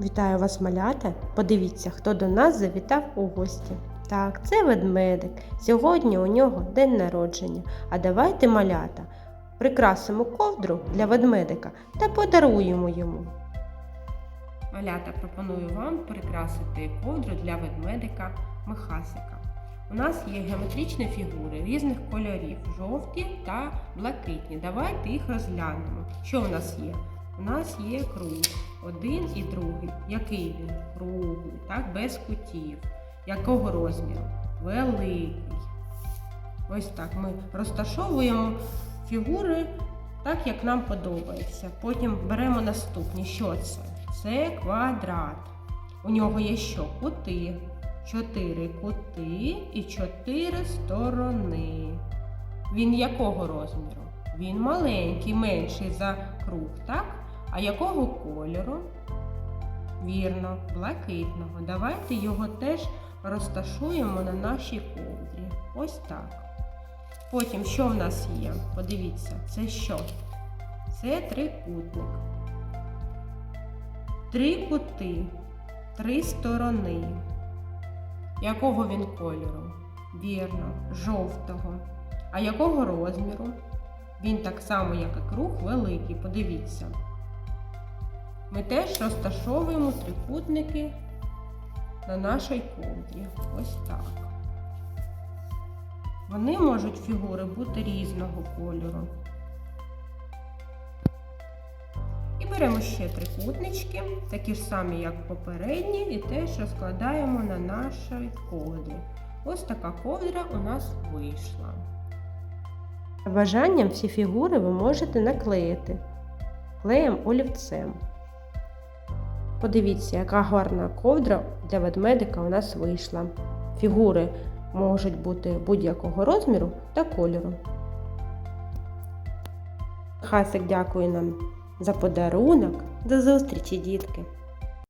Вітаю вас, малята! Подивіться, хто до нас завітав у гості. Так, це ведмедик. Сьогодні у нього день народження. А давайте, малята, прикрасимо ковдру для ведмедика та подаруємо йому. Малята пропоную вам прикрасити ковдру для ведмедика Михасика. У нас є геометричні фігури різних кольорів жовті та блакитні. Давайте їх розглянемо. Що у нас є? У нас є круг, один і другий. Який він? Круглий, так, без кутів. Якого розміру? Великий. Ось так ми розташовуємо фігури так, як нам подобається. Потім беремо наступні. Що це? Це квадрат. У нього є що? Кути. Чотири кути і чотири сторони. Він якого розміру? Він маленький, менший за круг, так? А якого кольору? Вірно, блакитного. Давайте його теж розташуємо на нашій ковдрі. Ось так. Потім, що в нас є? Подивіться, це що? Це трикутник. Три кути, три сторони. Якого він кольору? Вірно, жовтого. А якого розміру? Він так само, як і круг, великий. Подивіться. Ми теж розташовуємо трикутники на нашій ковдрі. Ось так. Вони можуть фігури бути різного кольору. І беремо ще трикутнички, такі ж самі, як попередні, і теж розкладаємо на нашій ковдрі. Ось така ковдра у нас вийшла. За бажанням всі фігури ви можете наклеїти клеєм олівцем. Подивіться, яка гарна ковдра для ведмедика у нас вийшла. Фігури можуть бути будь-якого розміру та кольору. Хасик дякує нам за подарунок. До зустрічі, дітки!